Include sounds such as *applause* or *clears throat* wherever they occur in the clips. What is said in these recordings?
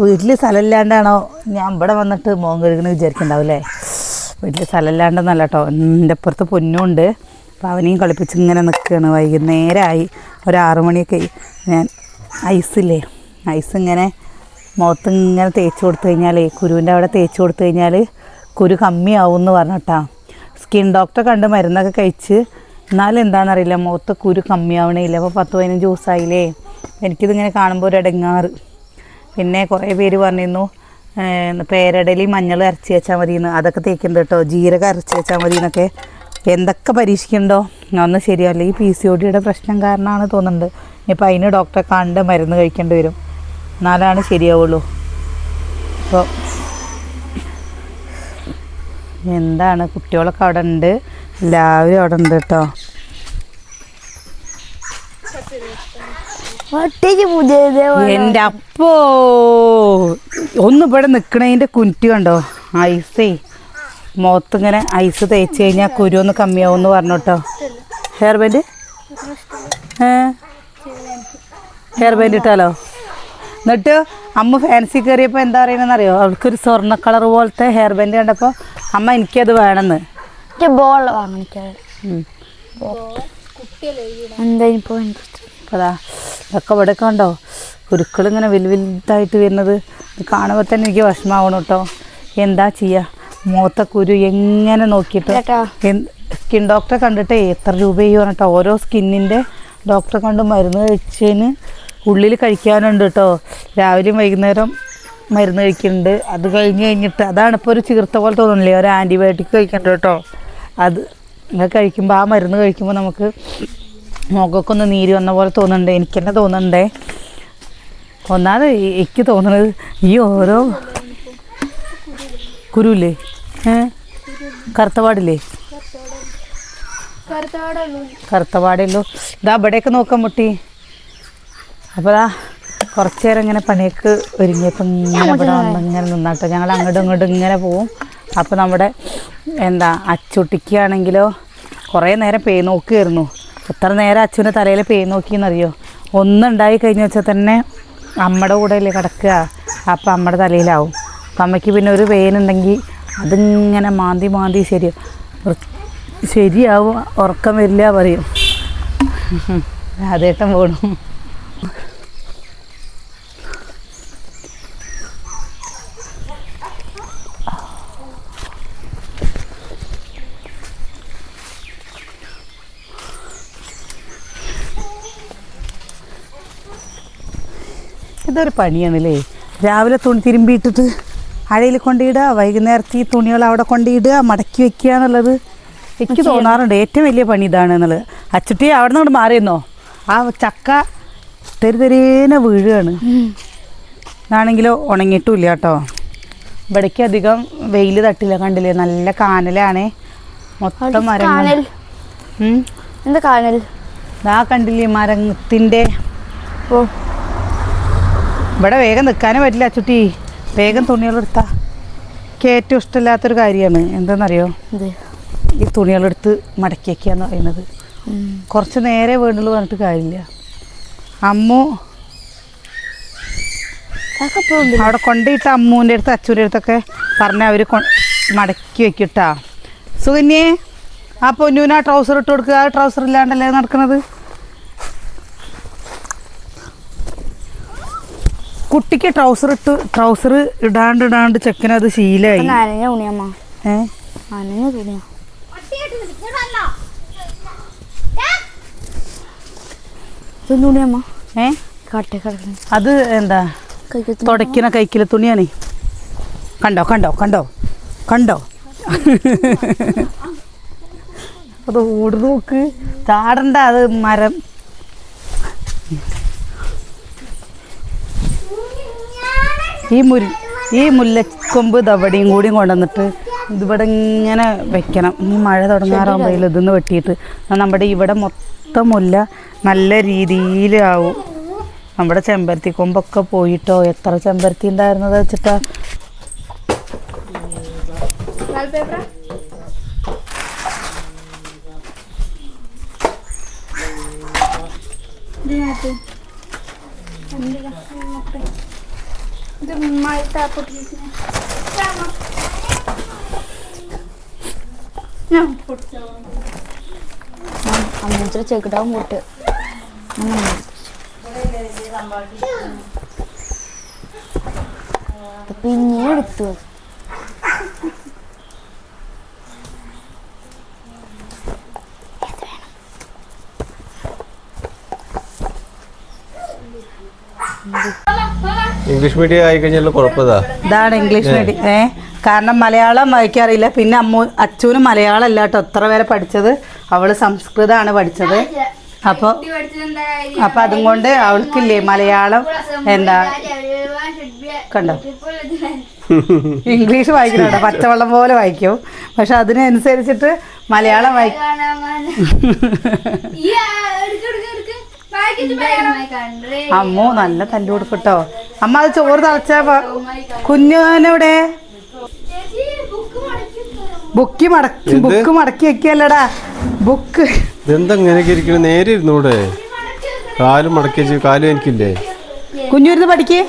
വീട്ടിൽ സ്ഥലമില്ലാണ്ടാണോ? ഞാൻ ഇവിടെ വന്നിട്ട് മോൻ കഴുകണ വിചാരിക്കണ്ടാവില്ലേ? വീട്ടിൽ സ്ഥലമില്ലാണ്ടെന്നല്ല കേട്ടോ എന്റെ അപ്പുറത്ത് പൊന്നുണ്ട്. അപ്പോൾ അവനെയും കളിപ്പിച്ച് ഇങ്ങനെ നിൽക്കുകയാണ് വൈകുന്നേരമായി ഒരു മണിയൊക്കെ ഞാൻ ഐസില്ലേ ഐസ് ഇങ്ങനെ മുഖത്ത് ഇങ്ങനെ തേച്ച് കൊടുത്തു കഴിഞ്ഞാൽ കുരുവിന്റെ അവിടെ തേച്ച് കൊടുത്തു കഴിഞ്ഞാൽ കുരു കമ്മിയാവും എന്ന് പറഞ്ഞിട്ടാ. സ്കിൻ ഡോക്ടറെ കണ്ട് മരുന്നൊക്കെ കഴിച്ച് എന്നാലും എന്താണെന്നറിയില്ല. മുഖത്ത് കുരു കമ്മിയാവണേ ഇല്ല അപ്പോൾ പത്ത് പതിനഞ്ച് ദിവസമായില്ലേ എനിക്കിതിങ്ങനെ കാണുമ്പോൾ ഒരു ഇടങ്ങാറ് പിന്നെ കുറേ പേര് പറഞ്ഞിരുന്നു പേരടലി മഞ്ഞൾ അരച്ച് വെച്ചാൽ മതി എന്ന് അതൊക്കെ തേക്കുന്നുണ്ട് കേട്ടോ. ജീരകം അരച്ച് വെച്ചാൽ മതി എന്നൊക്കെ എന്തൊക്കെ പരീക്ഷിക്കണ്ടോ ഒന്ന് ശരിയല്ല ഈ പി സി ഒ ഡിയുടെ പ്രശ്നം കാരണമാണ് തോന്നുന്നുണ്ട്. ഇപ്പം അതിന് ഡോക്ടറെ കണ്ട് മരുന്ന് കഴിക്കേണ്ടി വരും. എന്നാലാണ് ശരിയാവുള്ളൂ. അപ്പോൾ എന്താണ്? കുട്ടികളൊക്കെ അവിടെ ഉണ്ട്. എല്ലാവരും അവിടെ ഉണ്ട് കേട്ടോ. എന്റെ അപ്പോ. ഒന്ന് ഇവിടെ നിക്കണതിന്റെ കുനിറ്റ് കണ്ടോ? ഐസേ. മുഖത്തിങ്ങനെ ഐസ് തേച്ച് കഴിഞ്ഞാൽ കുരു ഒന്ന് കമ്മിയാവും പറഞ്ഞു കേട്ടോ ഹെയർ ബാൻഡ് ഹെയർ ബാൻഡ് ഇട്ടാലോ? എന്നിട്ട് അമ്മ ഫാൻസി കയറിയപ്പോൾ എന്താ പറയണെന്ന് അറിയോ അവൾക്കൊരു സ്വർണ കളർ പോലത്തെ ഹെയർ ബാൻഡ് കണ്ടപ്പോൾ അമ്മ എനിക്കത് വേണമെന്ന് ബോൾ വാങ്ങിക്കാൻ. എന്താ ഇപ്പോ അപ്പോൾ അതാ ഇതൊക്കെ ഇവിടെ കണ്ടോ? കുരുക്കളിങ്ങനെ വലു വലുതായിട്ട് വരുന്നത്. കാണുമ്പോൾ തന്നെ എനിക്ക് വിഷമാവണം കേട്ടോ. എന്താ ചെയ്യുക മുഖത്തെ കുരു എങ്ങനെ നോക്കിയിട്ട് സ്കിൻ ഡോക്ടറെ കണ്ടിട്ട് എത്ര രൂപ ചെയ്യുവാണ് കേട്ടോ ഓരോ സ്കിന്നിന്റെ ഡോക്ടറെ കണ്ട് മരുന്ന് കഴിച്ചതിന് ഉള്ളിൽ കഴിക്കാനുണ്ട് കേട്ടോ. രാവിലെയും വൈകുന്നേരം മരുന്ന് കഴിക്കുന്നുണ്ട്. അത് കഴിഞ്ഞ് കഴിഞ്ഞിട്ട് അതാണ് ഇപ്പോൾ ഒരു ചീർത്ത പോലെ തോന്നുന്നില്ലേ? ഒരു ആന്റിബയോട്ടിക് കഴിക്കണ്ട കേട്ടോ. അത് അത് കഴിക്കുമ്പോൾ ആ മരുന്ന് കഴിക്കുമ്പോൾ നമുക്ക് മുഖമൊക്കെ ഒന്ന് നീര് വന്ന പോലെ തോന്നുന്നുണ്ട്. എനിക്ക് തന്നെ തോന്നുന്നുണ്ടേ. ഒന്നാമത് എനിക്ക് തോന്നുന്നത് ഈ ഓരോ കുരുല്ലേ? കറുത്തപാടില്ലേ? കറുത്തപാടല്ലോ ഇതാ ഇവിടെയൊക്കെ നോക്കാൻ മുട്ടി. അപ്പോൾ ദാ കുറച്ച് നേരം ഇങ്ങനെ പണിയൊക്കെ ഒരുങ്ങിയപ്പോൾ ഇങ്ങനെ ഇവിടെ വന്ന് ഇങ്ങനെ നിന്നാട്ടോ. ഞങ്ങൾ അങ്ങോട്ടും ഇങ്ങോട്ടും ഇങ്ങനെ പോവും. അപ്പോൾ നമ്മുടെ എന്താ അച്ചുട്ടിക്കാണെങ്കിലോ കുറേ നേരം പേ നോക്കുമായിരുന്നു എത്ര നേരം അച്ഛന്റെ തലയിൽ പേ നോക്കിയെന്നറിയോ? ഒന്നുണ്ടായി കഴിഞ്ഞ വെച്ചാൽ തന്നെ അമ്മയുടെ കൂടെ അല്ലേ കിടക്കുക. അപ്പം അമ്മയുടെ തലയിലാവും. അപ്പം അമ്മയ്ക്ക് പിന്നെ ഒരു പെയിനുണ്ടെങ്കിൽ അതിങ്ങനെ മാന്തി മാന്തി ശരി ശരിയാവും ഉറക്കം വരില്ല പറയും. അതേട്ടം പോകണം ഇതൊരു പണിയാണല്ലേ? രാവിലെ തുണി തിരുമ്പിയിട്ടിട്ട് അഴയിൽ കൊണ്ടിടുക വൈകുന്നേരത്തെ ഈ തുണികൾ അവിടെ കൊണ്ടിടുക മടക്കി വെക്കുക എന്നുള്ളത് എനിക്ക് തോന്നാറുണ്ട്. ഏറ്റവും വലിയ പണി ഇതാണ് എന്നുള്ളത്. അച്ചുട്ടി അവിടെ നിന്ന് മാറിയെന്നോ? ആ ചക്ക തെരുതെരേന വീഴുകയാണ്. ഇതാണെങ്കിലോ ഉണങ്ങിയിട്ടുമില്ല കേട്ടോ. ഇവിടേക്ക് അധികം വെയിൽ തട്ടില്ല കണ്ടില്ലേ? നല്ല കാനലാണേ. മൊത്തം മരങ്ങൾ. എന്താ കാനൽ? ഇതാ കണ്ടില്ലേ മരത്തിന്റെ ഓ. ഇവിടെ വേഗം നിൽക്കാനേ പറ്റില്ല അച്ചുട്ടി. വേഗം തുണികളെടുത്താ എനിക്ക് ഏറ്റവും ഇഷ്ടമില്ലാത്തൊരു കാര്യമാണ്. എന്താണെന്നറിയോ? ഈ തുണികളെടുത്ത് മടക്കി വയ്ക്കുക എന്ന് പറയുന്നത്. കുറച്ച് നേരെ വീണ്ടുള്ളൂ പറഞ്ഞിട്ട് കാര്യമില്ല. അമ്മു അവിടെ കൊണ്ടിട്ട അമ്മൂന്റെ അടുത്ത് അച്ഛന്റെ അടുത്തൊക്കെ പറഞ്ഞ അവർ മടക്കി വെക്കിട്ടാ. സുകന്യേ ആ പൊന്നൂന് ആ ട്രൗസർ ഇട്ട് കൊടുക്കുക ആ ട്രൗസർ ഇല്ലാണ്ടല്ലേ നടക്കുന്നത് കുട്ടിക്ക് ട്രൗസർ ഇട്ട് ട്രൗസർ ഇടാണ്ട് ഇടാണ്ട് ചെക്കനത് അത് ശീലായി. അത് എന്താ? തുടക്കണ കൈക്കിലെ തുണിയാണേ. കണ്ടോ കണ്ടോ കണ്ടോ? കണ്ടോ? അത് ഓടുന്നു നോക്ക്. ചാടണ്ട അത് മരം. ഈ മുരി ഈ മുല്ലക്കൊമ്പ് ദവടിയും കൂടിയും കൊണ്ടുവന്നിട്ട് ഇതിവിടെ ഇങ്ങനെ വെക്കണം. ഈ മഴ തുടങ്ങാറാകുമ്പോഴേലും ഇതൊന്ന് വെട്ടിയിട്ട് നമ്മുടെ ഇവിടെ മൊത്തം മുല്ല നല്ല രീതിയിലാവും നമ്മുടെ ചെമ്പരത്തി കൊമ്പൊക്കെ പോയിട്ടോ? എത്ര ചെമ്പരത്തി ഉണ്ടായിരുന്നത് വെച്ചിട്ടാ? ഇത് ഉമ്മായിട്ട് ആ പൊട്ടിച്ചിനെ അമ്മൂച്ചിരി ചെക്കിട്ടാവും പൊട്ട് പിന്നെ എടുത്തു. ഇംഗ്ലീഷ് മീഡിയം ആയി കഴിഞ്ഞാൽ കുഴപ്പമില്ല ഇതാണ് ഇംഗ്ലീഷ് മീഡിയം ഏ കാരണം മലയാളം വായിക്കാറില്ല. പിന്നെ അമ്മ അച്ഛനും മലയാളം അല്ല കേട്ടോ എത്ര വരെ പഠിച്ചത്? അവൾ സംസ്കൃതമാണ് പഠിച്ചത്. അപ്പോൾ അപ്പം അതും കൊണ്ട് അവൾക്കില്ലേ മലയാളം എന്താ? കണ്ടോ? ഇംഗ്ലീഷ് വായിക്കണോ പച്ചവെള്ളം പോലെ വായിക്കും. പക്ഷെ അതിനനുസരിച്ചിട്ട് മലയാളം വായിക്കും അമ്മു നല്ല തല്ലു കൊടുക്കട്ടോ അമ്മ അത് ചോറ് തളച്ച കുഞ്ഞുനെവിടെ ബുക്ക് മടക്കി? ബുക്ക് മടക്കി വെക്കല്ലടാ ബുക്ക്. ഇതെന്താ ഇങ്ങനെയൊക്കെ ഇരിക്കണ? നേരെ ഇരുന്നൂടെ കാലും മടക്കി വെച്ച് കാലും എനിക്കില്ലേ? കുഞ്ഞുരുന്ന് പഠിക്കേ.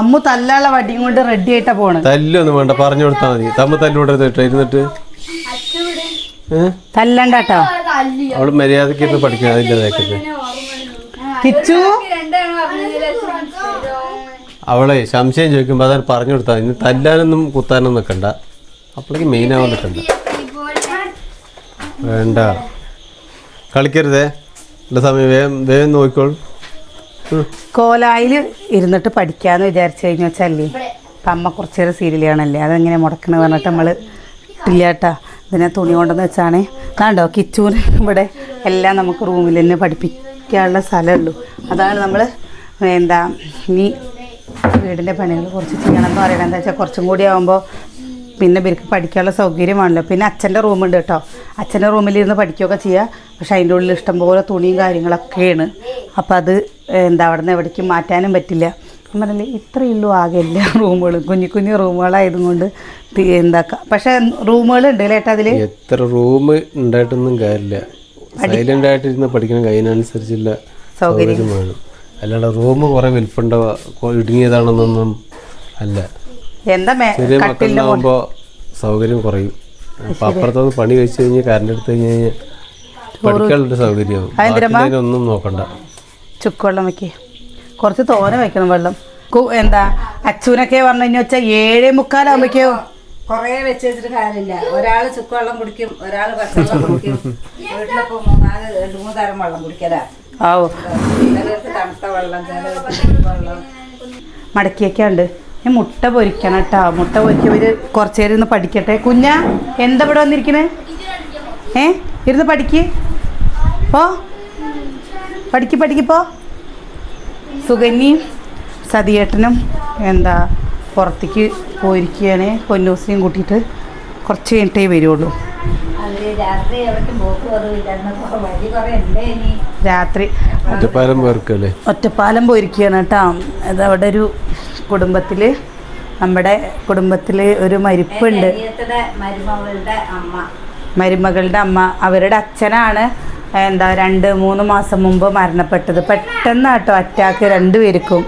അമ്മു തല്ലാളെ വടിയും കൊണ്ട് റെഡി ആയിട്ടാ പോണ് തല്ലൊന്നും വേണ്ട പറഞ്ഞു കൊടുത്താൽ മതി. തമ്മ തല്ലു ഇരുന്നിട്ട്. ഏഹ് തല്ലണ്ട കേട്ടോ അവൾ മര്യാദയ്ക്ക് ഇരുന്ന് പഠിക്കണം അതിന്റെ നേക്കത്ത് കിച്ചു? അവളെ സംശയം ചോദിക്കുമ്പോൾ അതാണ് പറഞ്ഞു കൊടുത്താൽ ഇനി തല്ലാനൊന്നും കുത്താനൊന്നും നിൽക്കണ്ട അപ്പോഴേക്ക് മെയിൻ ആവാൻ നിൽക്കണ്ട വേണ്ട. കളിക്കരുതേ. എന്റെ സമയം വേഗം വേഗം നോക്കിക്കോളും. കോലായിൽ ഇരുന്നിട്ട് പഠിക്കാന്ന് വിചാരിച്ചു കഴിഞ്ഞു വെച്ചല്ലേ അപ്പം അമ്മ കുറച്ചേറെ സീരിയലാണല്ലേ സീരിയൽ കാണല്ലേ? അതെങ്ങനെ മുടക്കണെന്ന് പറഞ്ഞിട്ട് നമ്മൾ ഇട്ടില്ല കേട്ടാ ഇതിനെ തുണി കൊണ്ടെന്ന് വെച്ചാണ്. കണ്ടോ കിച്ചൂന് ഇവിടെ എല്ലാം നമുക്ക് റൂമിൽ തന്നെ പഠിപ്പിക്കാനുള്ള സ്ഥലമുള്ളൂ. അതാണ് നമ്മൾ എന്താ ഇനി വീടിന്റെ പണികൾ കുറച്ച് ചെയ്യണം എന്ന് പറയണത് എന്താ വെച്ചാൽ കുറച്ചും കൂടി ആകുമ്പോൾ പിന്നെ ഇവർക്ക് പഠിക്കാനുള്ള സൗകര്യമാണല്ലോ. പിന്നെ അച്ഛന്റെ റൂമുണ്ട് കേട്ടോ. അച്ഛന്റെ റൂമിലിരുന്ന് പഠിക്കുകയൊക്കെ ചെയ്യുക പക്ഷേ അതിന്റെ ഉള്ളിൽ ഇഷ്ടംപോലെ തുണിയും കാര്യങ്ങളൊക്കെയാണ്. അപ്പോൾ അത് എന്താ അവിടെ നിന്ന് എവിടേക്കും മാറ്റാനും പറ്റില്ല. ഞാൻ പറഞ്ഞില്ലേ ഇത്രയുള്ളൂ ആകെ എല്ലാ റൂമുകളും. കുഞ്ഞു കുഞ്ഞു റൂമുകളായതുകൊണ്ട് എന്താക്കാം. പക്ഷെ റൂമുകളുണ്ട് അല്ലേ ഏട്ടാ അതിൽ എത്ര റൂം ഉണ്ടായിട്ടൊന്നും കാര്യമില്ല. സൈലന്റ് ആയിട്ടിരുന്ന് പഠിക്കണം അതിനനുസരിച്ചുള്ള സൗകര്യം. വേണം. അല്ലാണ്ട് റൂം കുറെ വലിപ്പുണ്ടോ ഇടുങ്ങിയതാണെന്നൊന്നും അല്ല. എന്താ ചെറിയ മക്കളുണ്ടാകുമ്പോൾ സൗകര്യം കുറയും. അപ്പൊ അപ്പുറത്തൊന്ന് പണി വെച്ച് കഴിഞ്ഞാൽ കറണ്ട് എടുത്തു കഴിഞ്ഞ് കഴിഞ്ഞാൽ പഠിക്കാനുള്ള സൗകര്യമാവും ഒന്നും നോക്കണ്ട. ചുക്കുവെള്ളം വെക്കേ. കുറച്ച് തോനെ വെക്കണം വെള്ളം. എന്താ അച്ഛനൊക്കെ പറഞ്ഞു കഴിഞ്ഞാൽ വെച്ചാൽ ഏഴേ മുക്കാലാകുമ്പോഴേക്കോ കൊറേ വെച്ച് വെച്ചിട്ട് കാര്യമില്ല. ഒരാൾ ചുക്കുവെള്ളം കുടിക്കും ഒരാൾ പച്ചവെള്ളം കുടിക്കും. വീട്ടിലിപ്പോ മൂന്നാൽ രണ്ട് മൂന്ന് തരം വെള്ളം കുടിക്കലാ. ചിലർക്ക് തണുത്ത വെള്ളം ചിലർക്ക് ചൂടുവെള്ളം മടക്കിയൊക്കെ ഉണ്ട്. ഞാൻ മുട്ട പൊരിക്കണം കേട്ടോ. മുട്ട പൊരിക്കവര് കുറച്ച് നേരം ഇരുന്ന് പഠിക്കട്ടെ. കുഞ്ഞ എന്താ ഇവിടെ വന്നിരിക്കണേ? ഏ? ഇരുന്ന് പഠിക്ക്. പോ. പഠിക്ക് പഠിക്കിപ്പോ സുകന്യയും സതിയേട്ടനും എന്താ പുറത്തേക്ക് പോയിരിക്കുകയാണ്. പൊന്നൂസിനെയും കൂട്ടിയിട്ട് കുറച്ച് കഴിഞ്ഞിട്ടേ വരുള്ളൂ രാത്രി ഒറ്റപ്പാലം പോയിരിക്കുകയാണ് കേട്ടോ. അത് അവിടെ ഒരു കുടുംബത്തിൽ നമ്മുടെ കുടുംബത്തിൽ ഒരു മരിപ്പുണ്ട്. അനിയത്തിയുടെ മരുമകളുടെ അമ്മ. മരുമകളുടെ അമ്മ. അവരുടെ അച്ഛനാണ് എന്താ രണ്ട് മൂന്ന് മാസം മുമ്പ് മരണപ്പെട്ടത്. പെട്ടെന്ന് കേട്ടോ അറ്റാക്ക് രണ്ടുപേർക്കും.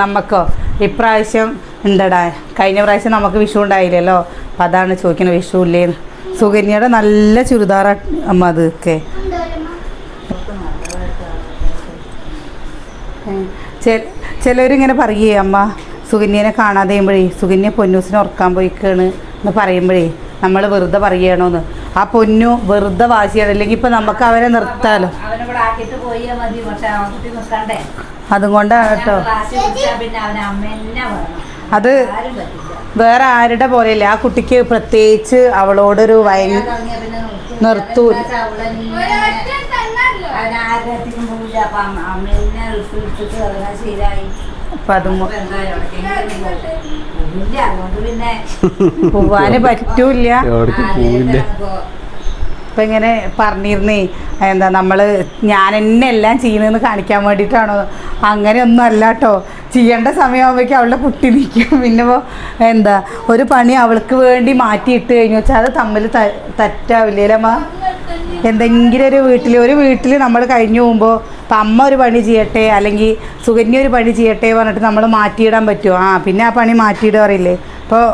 നമുക്കോ ഇപ്രാവശ്യം ഉണ്ടടാ. കഴിഞ്ഞ പ്രാവശ്യം നമുക്ക് വിഷു ഉണ്ടായില്ലല്ലോ. അപ്പം അതാണ് ചോദിക്കുന്നത് വിഷു ഇല്ലേന്ന്. സുകന്യയുടെ നല്ല ചുരിദാർ അമ്മ അതൊക്കെ. ചിലവരിങ്ങനെ പറയേ അമ്മ സുകന്യനെ കാണാതെ ചെയ്യുമ്പോഴേ സുകന്യ പൊന്നൂസിനെ ഉറക്കാൻ പോയിക്കാണ് എന്ന് പറയുമ്പോഴേ നമ്മൾ വെറുതെ പറയണോന്ന്. ആ പൊന്നു വെറുതെ വാശിയാണ്. അല്ലെങ്കിൽ ഇപ്പം നമുക്ക് അവരെ നിർത്താലോ? അതും കൊണ്ടാണ് കേട്ടോ. അത് വേറെ ആരുടെ പോലെയല്ല? ആ കുട്ടിക്ക് പ്രത്യേകിച്ച് അവളോടൊരു ഭയ നിർത്തൂ. അപ്പം അതും *laughs* പോവാന് പറ്റൂല ഇപ്പൊ പോവില്ല. ഇപ്പം ഇങ്ങനെ പറഞ്ഞിരുന്നേ എന്താ നമ്മൾ ഞാൻ എന്നെ എല്ലാം ചെയ്യുന്നതെന്ന് കാണിക്കാൻ വേണ്ടിയിട്ടാണോ? അങ്ങനെയൊന്നും അല്ല കേട്ടോ ചെയ്യേണ്ട സമയമാകുമ്പോഴേക്കും അവളുടെ കുട്ടി നിൽക്കും. പിന്നെ എന്താ ഒരു പണി അവൾക്ക് വേണ്ടി മാറ്റിയിട്ട് കഴിഞ്ഞു വെച്ചാൽ അത് തമ്മിൽ തറ്റാവില്ലേ തെറ്റാവില്ലേ അമ്മ എന്തെങ്കിലും ഒരു വീട്ടിൽ ഒരു വീട്ടിൽ നമ്മൾ കഴിഞ്ഞു പോകുമ്പോൾ ഇപ്പം അമ്മ ഒരു പണി ചെയ്യട്ടെ അല്ലെങ്കിൽ സുകന്യ ഒരു പണി ചെയ്യട്ടെ പറഞ്ഞിട്ട് നമ്മൾ മാറ്റിയിടാൻ പറ്റുമോ ആ പിന്നെ ആ പണി മാറ്റിയിടുക അറിയില്ലേ? അപ്പോൾ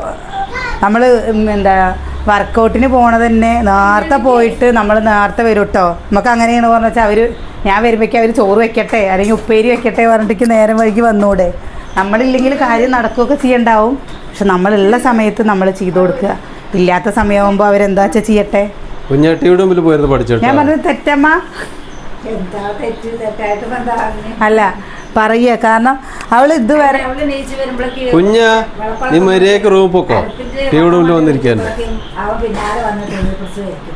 നമ്മൾ എന്താ വർക്കൗട്ടിന് പോണത് തന്നെ നേരത്തെ പോയിട്ട് നമ്മൾ നേരത്തെ വരും കേട്ടോ നമുക്ക് അങ്ങനെയാണ് പറഞ്ഞു വെച്ചാൽ അവർ ഞാൻ വരുമ്പോഴേക്കും അവർ ചോറ് വെക്കട്ടെ അല്ലെങ്കിൽ ഉപ്പേരി വെക്കട്ടെ പറഞ്ഞിട്ട് നേരം വൈകി വന്നൂടെ? നമ്മളില്ലെങ്കിൽ കാര്യം നടക്കുകയൊക്കെ ചെയ്യണ്ടാവും. പക്ഷെ നമ്മളുള്ള സമയത്ത് നമ്മൾ ചെയ്തു കൊടുക്കുക. ഇല്ലാത്ത സമയമാകുമ്പോൾ അവരെന്താ വെച്ചാൽ ചെയ്യട്ടെ? കുഞ്ഞാട്ടിയുടെ മുമ്പിൽ പോയിരുന്നു പഠിച്ചോട്ടെ? ഞാൻ പറഞ്ഞത് തെറ്റമ്മ. എന്താ തെറ്റ്? തെറ്റായിട്ട് ഇപ്പൊ അല്ല പറയുക. കാരണം അവൾ ഇതുവരെ അവൾ കുഞ്ഞ നീ മര്യാദയ്ക്ക് റൂം പൊക്കോ? വന്നിട്ട് ഇതിനെ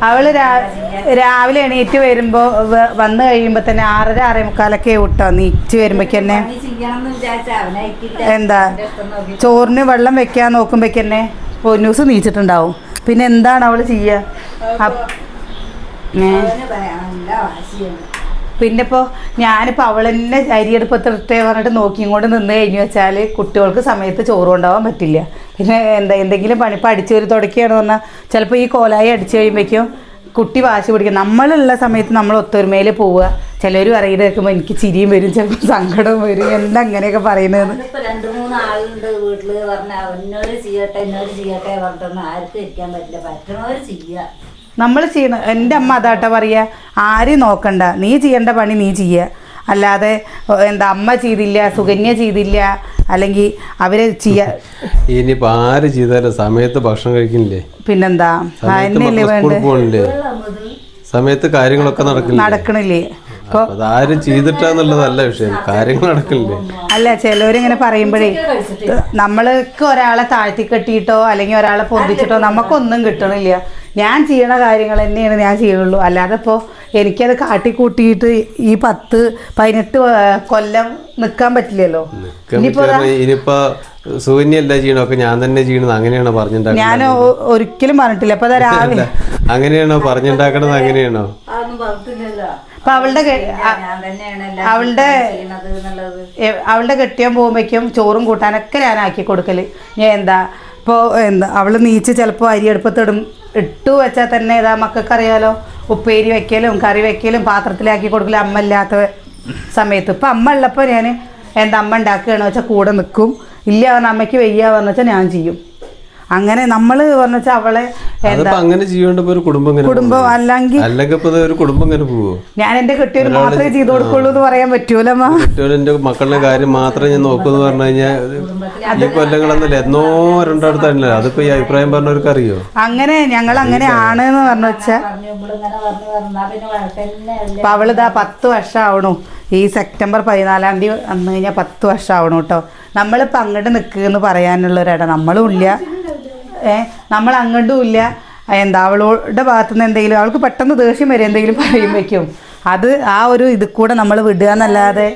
അവൾ രാവിലെ എണീറ്റ് വരുമ്പോ വന്നു കഴിയുമ്പോ തന്നെ ആറര ആറേ മുക്കാലൊക്കെ വിട്ടോ നീറ്റ് വരുമ്പോ തന്നെ. എന്താ? ചോറിന് വെള്ളം വെക്കാൻ നോക്കുമ്പോഴേക്ക് തന്നെ പൊന്നൂസ് നീച്ചിട്ടുണ്ടാവും. പിന്നെ എന്താണ് അവൾ ചെയ്യുക ഏ. പിന്നെ ഇപ്പോൾ ഞാനിപ്പോൾ അവൾ തന്നെ അരിയെടുപ്പത്തിട്ടേ പറഞ്ഞിട്ട് നോക്കിയും കൊണ്ട് നിന്ന് കഴിഞ്ഞു വെച്ചാൽ കുട്ടികൾക്ക് സമയത്ത് ചോറ് കൊണ്ടാവാൻ പറ്റില്ല. പിന്നെ എന്താ എന്തെങ്കിലും പണി ഇപ്പോൾ അടിച്ചു ഒരു തുടക്കുകയാണെന്ന് പറഞ്ഞാൽ ചിലപ്പോൾ ഈ കോലായി അടിച്ചു കഴിയുമ്പോഴേക്കും കുട്ടി വാശി പിടിക്കും. നമ്മളുള്ള സമയത്ത് നമ്മൾ ഒത്തൊരുമയിൽ പോവുക. ചിലർ പറയുന്നത് കേൾക്കുമ്പോൾ എനിക്ക് ചിരിയും വരും ചിലപ്പോൾ സങ്കടവും വരും. എന്താ അങ്ങനെയൊക്കെ പറയുന്നത്? രണ്ടു മൂന്ന് ആളുണ്ട് വീട്ടിൽ പറഞ്ഞാൽ എന്നോട് ചെയ്യട്ടെ എന്നോട് ചെയ്യട്ടെ പറഞ്ഞിട്ടൊന്നും ആർക്കും ഇരിക്കാൻ പറ്റില്ല. പറ്റണവര് ചെയ്യുക നമ്മൾ ചെയ്യണം എന്റെ അമ്മ അതാട്ട പറയുക ആരും നോക്കണ്ട. നീ ചെയ്യേണ്ട പണി നീ ചെയ്യുക അല്ലാതെ എന്താ അമ്മ ചെയ്തില്ല സുകന്യ ചെയ്തില്ല അല്ലെങ്കിൽ അവരെ ചെയ്യാ ഇനിയിപ്പോ ആര് ചെയ്താലും സമയത്ത് ഭക്ഷണം കഴിക്കില്ലേ? പിന്നെന്താ? അതിനല്ലേ മക്കൾ വേണ്ട സ്കൂളിൽ പോകണില്ലേ സമയത്ത് കാര്യങ്ങളൊക്കെ നടക്കില്ല? നടക്കണില്ലേ? ആരും ചെയ്തിട്ടാന്നുള്ളതല്ല വിഷയം. കാര്യങ്ങൾ നടക്കില്ലേ അല്ല ചിലവരിങ്ങനെ പറയുമ്പോഴേ നമ്മൾക്ക് ഒരാളെ താഴ്ത്തി കെട്ടിയിട്ടോ അല്ലെങ്കിൽ ഒരാളെ പൊന്തിച്ചിട്ടോ നമുക്കൊന്നും കിട്ടണില്ല. ഞാൻ ചെയ്യണ കാര്യങ്ങൾ തന്നെയാണ് ഞാൻ ചെയ്യുള്ളൂ. അല്ലാതെ ഇപ്പോൾ എനിക്കത് കാട്ടിക്കൂട്ടിയിട്ട് ഈ പത്ത് പതിനെട്ട് കൊല്ലം നിൽക്കാൻ പറ്റില്ലല്ലോ. ഇനിയിപ്പോ സുകന്യല്ല ചെയ്യണൊക്കെ ഞാൻ തന്നെ ചെയ്യണത്. അങ്ങനെയാണോ ഞാൻ പറഞ്ഞിട്ടുണ്ടാക്കുന്നത് ഒ- ഒരിക്കലും പറഞ്ഞിട്ടില്ല. അപ്പൊ രാവിലെ അങ്ങനെയാണോ പറഞ്ഞിട്ടുണ്ടാക്കണത് അങ്ങനെയാണോ? അപ്പൊ അവളുടെ ഞാൻ അവളുടെ അവളുടെ കെട്ടിയാൻ പോകുമ്പോഴേക്കും ചോറും കൂട്ടാനൊക്കെ ഞാൻ ആക്കി കൊടുക്കൽ. ഞാൻ എന്താ ഇപ്പോൾ എന്താ അവൾ നീച്ച് ചിലപ്പോൾ അരി അടുപ്പത്തിടും. ഇട്ടു വെച്ചാൽ തന്നെ ഇതാ മക്കൾക്കറിയാലോ ഉപ്പേരി വെക്കലും കറി വെക്കലും പാത്രത്തിലാക്കി കൊടുക്കലും അമ്മ ഇല്ലാത്ത സമയത്ത്. ഇപ്പം അമ്മ ഉള്ളപ്പോൾ ഞാൻ എന്താ അമ്മ ഉണ്ടാക്കുകയാണെന്ന് വെച്ചാൽ കൂടെ നിൽക്കും ഇല്ല അമ്മയ്ക്ക് വയ്യ വെച്ചാൽ ഞാൻ ചെയ്യും. അങ്ങനെ നമ്മൾ പറഞ്ഞു അവളെ അങ്ങനെ ചെയ്യോണ്ട് ഒരു കുടുംബം കുടുംബം. അല്ലെങ്കിൽ അല്ലെങ്കിൽ ഒരു കുടുംബം ഇങ്ങനെ പോവോ ഞാൻ എന്റെ കെട്ടിയൊരു മാത്രമേ ചെയ്തു കൊടുക്കുള്ളൂ എന്ന് പറയാൻ പറ്റൂലമ്മ എന്റെ മക്കളുടെ കാര്യം മാത്രം ഞാൻ നോക്കുമെന്ന് പറഞ്ഞു കഴിഞ്ഞാൽ ഈ കൊല്ലങ്ങളൊന്നല്ല എന്നോ രണ്ടടുത്തല്ല അതിപ്പോ ഈ അഭിപ്രായം പറഞ്ഞവർക്ക് അറിയോ? അങ്ങനെ ഞങ്ങൾ അങ്ങനെ ആണ് എന്ന് പറഞ്ഞു വെച്ചാൽ അപ്പൊ അവളിതാ പത്ത് വർഷം ആവണു ഈ സെപ്റ്റംബർ പതിനാലാം തീയതി വന്നു കഴിഞ്ഞാൽ പത്ത് വർഷം ആവണു കേട്ടോ. നമ്മളിപ്പോൾ അങ്ങോട്ട് നിൽക്കുക എന്ന് പറയാനുള്ളൊരിട നമ്മളും ഇല്ല. നമ്മൾ അങ്ങോട്ടും ഇല്ല. എന്താ അവളോടെ ഭാഗത്തുനിന്ന് എന്തെങ്കിലും അവൾക്ക് പെട്ടെന്ന് ദേഷ്യം വരെ എന്തെങ്കിലും പറയുമ്പോഴേക്കും അത് ആ ഒരു ഇത് കൂടെ നമ്മൾ വിടുക എന്നല്ലാതെ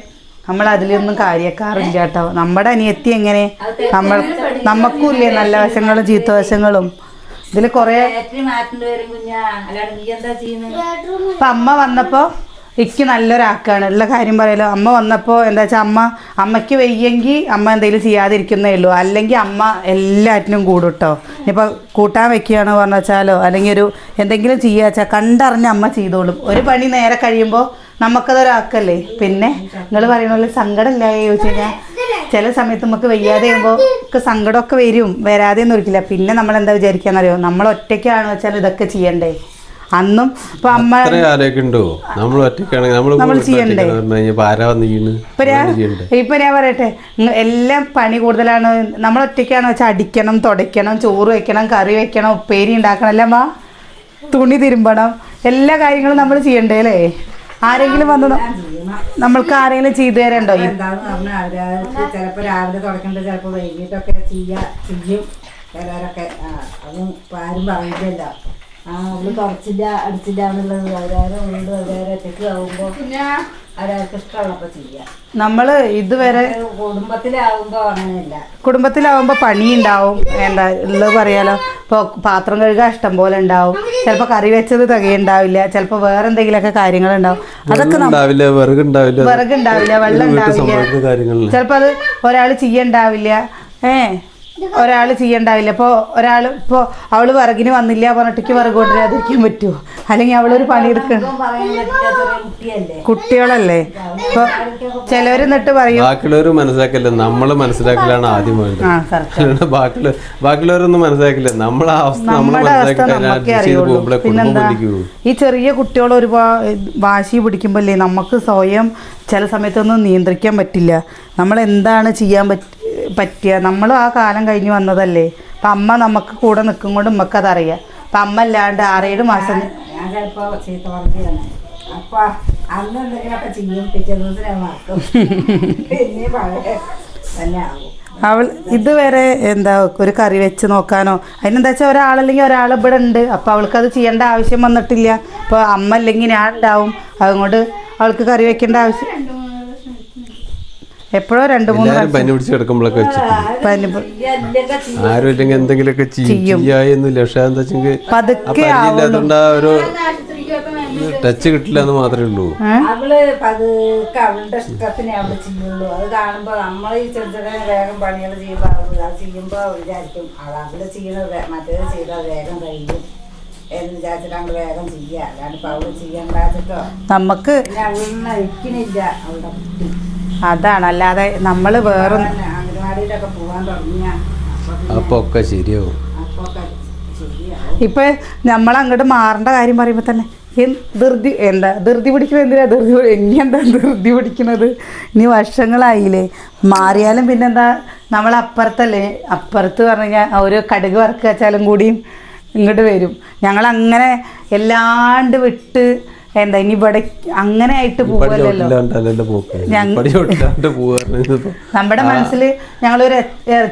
നമ്മൾ അതിലൊന്നും കാര്യക്കാറില്ല കേട്ടോ. നമ്മുടെ അനിയത്തി എങ്ങനെ? നമ്മൾ നമുക്കും ഇല്ലേ നല്ല വശങ്ങളും ചീത്ത വശങ്ങളും? ഇതിൽ കുറേ അപ്പം അമ്മ വന്നപ്പോൾ ഇക്ക് നല്ലൊരാക്കാണ്. ഉള്ള കാര്യം പറയലോ. അമ്മ വന്നപ്പോൾ എന്താ വെച്ചാൽ അമ്മ അമ്മയ്ക്ക് വയ്യെങ്കിൽ അമ്മ എന്തെങ്കിലും ചെയ്യാതിരിക്കുന്നേ ഉള്ളൂ. അല്ലെങ്കിൽ അമ്മ എല്ലാറ്റിനും കൂടും കേട്ടോ ഇനിയിപ്പോൾ കൂട്ടാൻ വെക്കുകയാണ് പറഞ്ഞു വെച്ചാലോ? അല്ലെങ്കിൽ ഒരു എന്തെങ്കിലും ചെയ്യുക വെച്ചാൽ കണ്ടറിഞ്ഞ് അമ്മ ചെയ്തോളും. ഒരു പണി നേരെ കഴിയുമ്പോൾ നമുക്കതൊരാക്കല്ലേ? പിന്നെ നിങ്ങൾ പറയുന്ന പോലെ ഇല്ല ചോദിച്ചു കഴിഞ്ഞാൽ ചില സമയത്ത് നമുക്ക് വയ്യാതെ ആകുമ്പോൾ ഒക്കെ സങ്കടമൊക്കെ വരും. വരാതെ ഒന്നും ഒരിക്കില്ല പിന്നെ നമ്മൾ എന്താ വിചാരിക്കാന്നറിയോ? നമ്മൾ ഒറ്റയ്ക്കാണെന്ന് വെച്ചാൽ ഇതൊക്കെ ചെയ്യണ്ടേ? അന്നും ഇപ്പൊ അമ്മ നമ്മൾ ഒറ്റയ്ക്കാണെങ്കിൽ നമ്മൾ നമ്മൾ ചെയ്യണ്ടേ? ഇപ്പൊ ഞാൻ പറയട്ടെ എല്ലാം പണി കൂടുതലാണ്. നമ്മൾ ഒറ്റയ്ക്കാണ് വെച്ചാൽ അടിക്കണം തുടയ്ക്കണം ചോറ് വെക്കണം കറി വെക്കണം ഉപ്പേരി ഉണ്ടാക്കണം അല്ല അമ്മ? തുണി തിരുമ്പണം. എല്ലാ കാര്യങ്ങളും നമ്മൾ ചെയ്യണ്ടേ അല്ലേ? ആരെങ്കിലും വന്ന് നമ്മൾക്ക് ആരെങ്കിലും ചെയ്തു തരണ്ടോ? ചിലപ്പോ രാവിലെ തുടക്കണ്ട ചിലപ്പോ വൈകിട്ടൊക്കെ ചെയ്യാ ചെയ്യും. ചിലരൊക്കെ അതും ആരും പറയില്ലല്ലോ. ആ അവൾ തുടച്ചില്ല അടിച്ചില്ല എന്നുള്ളത് അവരവരെ വീട് അവരവരെ ഒറ്റയ്ക്ക് ആവുമ്പോ അവരവർക്ക് ഇഷ്ടമുള്ളപ്പോ ചെയ്യാം. നമ്മൾ ഇതുവരെ കുടുംബത്തിലാവുമ്പോ അങ്ങനെയല്ല. കുടുംബത്തിലാവുമ്പോൾ പണിയുണ്ടാവും. എന്താ ഉള്ളത് പറയാലോ. ഇപ്പോൾ പാത്രം കഴുകാൻ ഇഷ്ടം പോലെ ഉണ്ടാവും. ചിലപ്പോൾ കറി വെച്ചത് തികയുണ്ടാവില്ല. ചിലപ്പോൾ വേറെ എന്തെങ്കിലുമൊക്കെ കാര്യങ്ങളുണ്ടാവും. അതൊക്കെ നമ്മ- ഉണ്ടാവില്ല വിറക് ഉണ്ടാവില്ല വിറകുണ്ടാവില്ല വെള്ളം ഉണ്ടാവില്ല. ചിലപ്പോൾ അത് ഒരാൾ ചെയ്യണ്ടാവില്ല. ഏ ഒരാൾ ചെയ്യണ്ടാവില്ല. ഇപ്പോൾ ഒരാൾ ഇപ്പോൾ അവൾ വിറകിന് വന്നില്ല പറഞ്ഞിട്ടേക്ക് വിറക് കൊണ്ടുവരാതിരിക്കാൻ പറ്റുമോ അല്ലെങ്കിൽ അവളൊരു പണിയെടുക്കണം ഇപ്പം കുട്ടികളല്ലേ? ഇപ്പോൾ ചിലവർ എന്നിട്ട് പറയും ബാക്കിയുള്ളവർ മനസ്സിലാക്കില്ല. നമ്മൾ മനസ്സിലാക്കലാണ് ആദ്യം വേണ്ടത്. ബാക്കിയുള്ള ബാക്കിയുള്ളവരൊന്നും മനസ്സിലാക്കില്ല. നമ്മളെ അവസ്ഥ നമ്മുടെ നമുക്കേ അറിയുള്ളൂ. പിന്നെന്താ? ഈ ചെറിയ കുട്ടികൾ ഒരുപാട് വാശി പിടിക്കുമ്പോഴല്ലേ നമുക്ക് സ്വയം ചില സമയത്തൊന്നും നിയന്ത്രിക്കാൻ പറ്റില്ല. നമ്മൾ എന്താണ് ചെയ്യാൻ പറ്റ പറ്റുക നമ്മൾ ആ കാലം കഴിഞ്ഞ് വന്നതല്ലേ? അപ്പം അമ്മ നമുക്ക് കൂടെ നിൽക്കും കൊണ്ട് നമുക്കതറിയാം അപ്പം അമ്മ അല്ലാണ്ട് ആറേഴ് മാസം അപ്പൊ അവൾ ഇതുവരെ എന്താ ഒരു കറി വെച്ച് നോക്കാനോ? അതിനെന്താ വെച്ചാൽ ഒരാളല്ലെങ്കിൽ ഒരാൾ ഇവിടെ ഉണ്ട്. അപ്പോൾ അവൾക്ക് അത് ചെയ്യേണ്ട ആവശ്യം വന്നിട്ടില്ല. അപ്പോൾ അമ്മ അല്ലെങ്കിൽ ഞാൻ ഉണ്ടാവും. അതുകൊണ്ട് അവൾക്ക് കറി വെക്കേണ്ട ആവശ്യം എപ്പോഴോ രണ്ട് മൂന്ന് എല്ലാവരും പനി പിടിച്ച് കിടക്കുമ്പോഴൊക്കെ ആരും ഇല്ലെങ്കിൽ എന്തെങ്കിലുമൊക്കെ ചെയ്യും. എന്താ പതുക്കെ ആ ഒരു ടച്ച് കിട്ടില്ല എന്ന് മാത്രമേ ഉള്ളൂ. അവൾ പതുക്കെ അവളുടെ ഇഷ്ടത്തിനെ അവൾ ചെയ്യുള്ളൂ. അത് കാണുമ്പോ നമ്മൾ ഈ ചെറിയ ചെറിയ വേഗം പണികൾ ചെയ്യുമ്പോ അത് ചെയ്യുമ്പോ വിചാരിക്കും അത് അവൾ ചെയ്യണത് മറ്റേത് ചെയ്താൽ വേഗം കഴിയും എന്ന് വിചാരിച്ചിട്ട് അവൾ വേഗം ചെയ്യുക അല്ലാണ്ട് ഇപ്പൊ അവൾ ചെയ്യണ്ടാച്ചിട്ടോ. നമുക്ക് അതാണ് അല്ലാതെ നമ്മൾ വേറെ അപ്പൊ ഒക്കെ ശരിയാവും. ഇപ്പൊ നമ്മൾ അങ്ങോട്ട് മാറേണ്ട കാര്യം പറയുമ്പോൾ തന്നെ എന്ത് ധൃതി എന്താ ധൃതി പിടിക്കുന്നത് എന്തിനാ? ധൃതി ഇനി എന്താ ധൃതി പിടിക്കുന്നത് ഇനി വർഷങ്ങളായില്ലേ. മാറിയാലും പിന്നെന്താ നമ്മൾ അപ്പുറത്തല്ലേ അപ്പുറത്ത് പറഞ്ഞു കഴിഞ്ഞാൽ ഒരു കടുക് വറക്കുക വെച്ചാലും കൂടിയും ഇങ്ങോട്ട് വരും. ഞങ്ങൾ അങ്ങനെ എല്ലാണ്ട് വിട്ട് എന്താ ഇനി ഇവിടെ അങ്ങനെ ആയിട്ട് പോവല്ലോ നമ്മുടെ മനസ്സിൽ ഞങ്ങളൊരു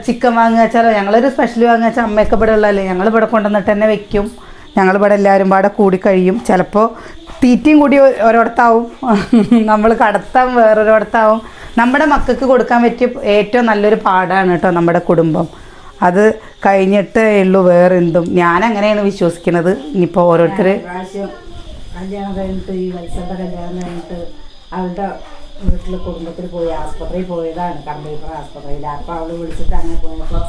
ചിക്കൻ വാങ്ങുക വെച്ചാലോ ഞങ്ങളൊരു സ്പെഷ്യൽ വാങ്ങുക വെച്ചാൽ അമ്മയൊക്കെ ഇവിടെ ഉള്ളതല്ലേ ഞങ്ങൾ ഇവിടെ കൊണ്ടുവന്നിട്ട് തന്നെ വെക്കും. ഞങ്ങളിവിടെ എല്ലാവരും പാടെ കൂടി കഴിയും. ചിലപ്പോൾ തീറ്റയും കൂടി ഒരിടത്താവും. *laughs* നമ്മൾ കടത്താൻ വേറൊരിടത്താവും. നമ്മുടെ മക്കൾക്ക് കൊടുക്കാൻ പറ്റിയ ഏറ്റവും നല്ലൊരു പാടാണ് കേട്ടോ നമ്മുടെ കുടുംബം. അത് കഴിഞ്ഞിട്ടേ ഉള്ളൂ വേറെന്തും. ഞാനങ്ങനെയാണ് ഞാൻ അങ്ങനെയാണ് വിശ്വസിക്കുന്നത് ഇനിയിപ്പോൾ ഓരോരുത്തർ കല്യാണം കഴിഞ്ഞിട്ട് ഈ വത്സന്റെ കല്യാണം കഴിഞ്ഞിട്ട് അവളുടെ വീട്ടിൽ കുടുംബത്തിൽ പോയി ആസ്പത്രിയിൽ പോയതാണ് കമ്പ്യൂട്ടർ ആസ്പത്രിയിൽ. അപ്പോൾ അവൾ വിളിച്ചിട്ട് അങ്ങനെ പോയപ്പോൾ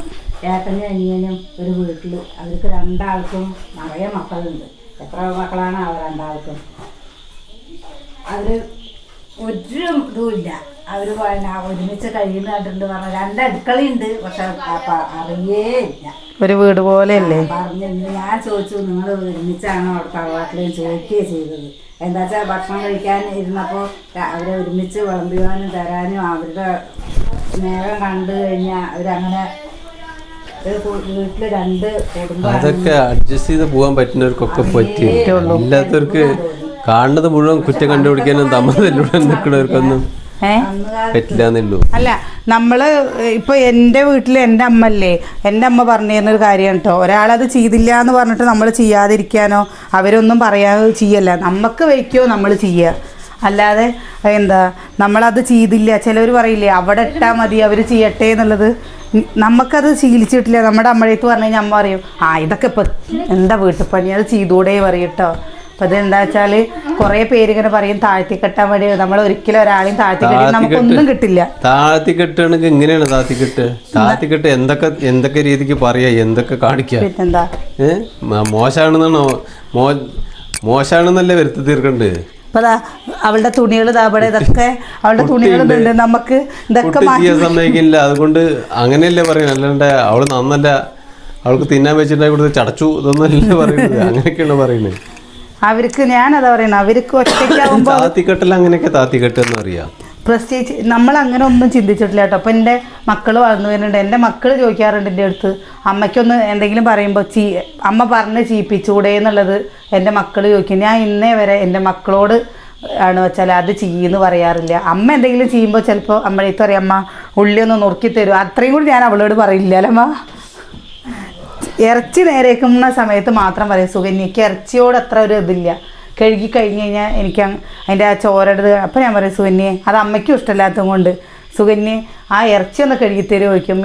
ഏട്ടനും അനിയനും ഒരു വീട്ടിൽ അവർക്ക് രണ്ടാൾക്കും നിറയെ മക്കളുണ്ട്. എത്ര മക്കളാണ് അവർ രണ്ടാൾക്കും? അവർ ഒരു ഇതുമില്ല അവർ പോയ ഒരുമിച്ച് കഴിയുന്ന കണ്ടിട്ടുണ്ട് പറഞ്ഞ രണ്ട് അടുക്കളയുണ്ട് പക്ഷെ അറിയേ ഇല്ല. ഒരു വീട് പോലെയല്ലേ? പറഞ്ഞു ഞാൻ ചോദിച്ചു നിങ്ങൾ ഒരുമിച്ചാണോ അവിടെ തറവാട്ടിൽ ചോദിക്കുകയും ചെയ്തത്. എന്താ വെച്ചാൽ ഭക്ഷണം കഴിക്കാൻ ഇരുന്നപ്പോൾ അവരെ ഒരുമിച്ച് വിളമ്പുവാനും തരാനും അവരുടെ സ്നേഹം കണ്ടു കഴിഞ്ഞാൽ അവരങ്ങനെ അതൊക്കെ അഡ്ജസ്റ്റ് ചെയ്ത് പോകാൻ പറ്റുന്നവർക്കൊക്കെ പറ്റി ഇല്ലാത്തവർക്ക് കാണുന്നത് മുഴുവൻ കുറ്റം കണ്ടുപിടിക്കാനും തമ്മതിലൂടെ നിൽക്കുന്നവർക്കൊന്നും അല്ല നമ്മൾ ഇപ്പൊ എന്റെ വീട്ടിൽ എന്റെ അമ്മല്ലേ എന്റെ അമ്മ പറഞ്ഞു തരുന്നൊരു കാര്യം കേട്ടോ ഒരാളത് ചെയ്തില്ല എന്ന് പറഞ്ഞിട്ട് നമ്മൾ ചെയ്യാതിരിക്കാനോ അവരൊന്നും പറയാ ചെയ്യല്ല. നമുക്ക് വയ്ക്കോ നമ്മൾ ചെയ്യുക അല്ലാതെ എന്താ നമ്മളത് ചെയ്തില്ല. ചിലവർ പറയില്ലേ അവിടെ ഇട്ടാൽ മതി അവർ ചെയ്യട്ടെ എന്നുള്ളത്. നമുക്കത് ശീലിച്ചിട്ടില്ല. നമ്മുടെ അമ്മഴത്ത് പറഞ്ഞു കഴിഞ്ഞാൽ അമ്മ പറയും ആ ഇതൊക്കെ ഇപ്പം എന്താ വീട്ടിൽ പണി അത് ചെയ്തൂടെ പറയും കേട്ടോ അപ്പം ഇതെന്താ വെച്ചാൽ കുറേ പേര് ഇങ്ങനെ പറയും താഴ്ത്തി കെട്ടാൻ വേണ്ടി നമ്മൾ ഒരിക്കലും ഒരാളെയും താഴ്ത്തി കെട്ടി നമുക്കൊന്നും കിട്ടില്ല. താഴ്ത്തിക്കെട്ടാണെങ്കിൽ കെട്ട് താഴ്ത്തിക്കെട്ട്? താഴ്ത്തിക്കെട്ട് എന്തൊക്കെ എന്തൊക്കെ രീതിക്ക് പറയാ? എന്തൊക്കെ കാണിക്കുക പിന്നെന്താ? ഏ? മ- മോശാണെന്നാണോ? മോ മോശാണെന്നല്ലേ വരുത്തി തീർക്കണ്ടേ? അവളുടെ തുണികൾ താപടെ ഇതൊക്കെ അവളുടെ തുണികൾ ഇതുണ്ട് നമുക്ക് ഇതൊക്കെ കുട്ടി സമ്മതിക്കില്ല. അതുകൊണ്ട് അങ്ങനെയല്ലേ പറയുന്നത്. അല്ലാണ്ട് അവൾ നന്നല്ല അവൾക്ക് തിന്നാൻ വെച്ചിട്ടുണ്ടെങ്കിൽ കൊടുത്ത് ചടച്ചു ഇതൊന്നല്ലേ പറയുന്നത്? അങ്ങനെയൊക്കെയാണ് പറയുന്നത്. അവർക്ക് ഞാനതാ പറയുന്നത് അവർക്ക് ഒറ്റയ്ക്കാവുമ്പോൾ *clears throat* താത്തിക്കെട്ടല്ല അങ്ങനെയൊക്കെ താത്തിക്കെട്ട് എന്ന് അറിയാം പ്രത്യേകിച്ച് നമ്മൾ അങ്ങനെ ഒന്നും ചിന്തിച്ചിട്ടില്ല കേട്ടോ. അപ്പം എന്റെ മക്കൾ വളർന്നു വരുന്നുണ്ട്. എന്റെ മക്കൾ ചോദിക്കാറുണ്ട് എന്റെ അടുത്ത് അമ്മയ്ക്കൊന്ന് എന്തെങ്കിലും പറയുമ്പോൾ ചീ അമ്മ പറഞ്ഞ് ചീപ്പിച്ചൂടെ എന്നുള്ളത് എന്റെ മക്കൾ ചോദിക്കും. ഞാൻ ഇന്നേ വരെ എന്റെ മക്കളോട് ആണ് വെച്ചാൽ അത് ചെയ്യുന്ന പറയാറില്ല. അമ്മ എന്തെങ്കിലും ചെയ്യുമ്പോൾ ചിലപ്പോൾ അമ്മയുടെ അടുത്ത് പറയും അമ്മ ഉള്ളി ഒന്ന് നുറുക്കി തരും. അത്രയും കൂടി ഞാൻ അവളോട് പറയില്ല അമ്മ? ഇറച്ചി നേരേക്കുന്ന സമയത്ത് മാത്രം പറയും. സുകന്യക്ക് ഇറച്ചിയോട് അത്ര ഒരു ഇതില്ല. കഴുകി കഴിഞ്ഞ് കഴിഞ്ഞാൽ എനിക്ക് അതിന്റെ ആ ചോരടത് അപ്പം ഞാൻ പറയും സുകന്യെ അത് അമ്മയ്ക്കും ഇഷ്ടമില്ലാത്തത് കൊണ്ട്. സുകന്യെ ആ ഇറച്ചി ഒന്ന് കഴുകി തരുമോ? ചോദിക്കും.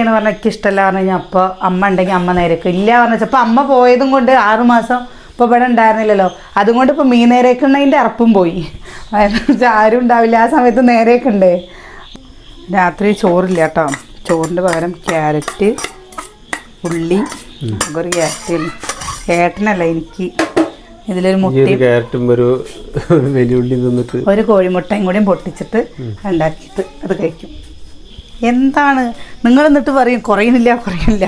എന്ന് പറഞ്ഞാൽ എനിക്ക് ഇഷ്ടമല്ല പറഞ്ഞു കഴിഞ്ഞാൽ അപ്പോൾ അമ്മ ഉണ്ടെങ്കിൽ അമ്മ നേരേക്കും. ഇല്ല പറഞ്ഞു അപ്പോൾ അമ്മ പോയതും കൊണ്ട് ആറ് മാസം ഇപ്പോൾ ഇവിടെ ഉണ്ടായിരുന്നില്ലല്ലോ. അതുകൊണ്ട് ഇപ്പോൾ മീൻ നേരേക്കുന്നതിന്റെ അറപ്പും പോയി. വെച്ചാൽ ആരും ഉണ്ടാവില്ല. ആ സമയത്ത് നേരേക്കുണ്ടേ രാത്രി ചോറില്ല കേട്ടോ. ചോറിന്റെ പകരം ക്യാരറ്റ് ഉള്ളി ഒരു ക്യാരറ്റ്. ഏട്ടനല്ല എനിക്ക് ഇതിലൊരു മുട്ടി ഒരു ക്യാരറ്റും വെല്ലുള്ളി തിന്നിട്ട് ഒരു കോഴിമുട്ടയും കൂടിയും പൊട്ടിച്ചിട്ട് ഉണ്ടാക്കിയിട്ട് അത് കഴിക്കും. എന്താണ്? നിങ്ങൾ എന്നിട്ട് പറയും കുറയുന്നില്ല കുറയുന്നില്ല.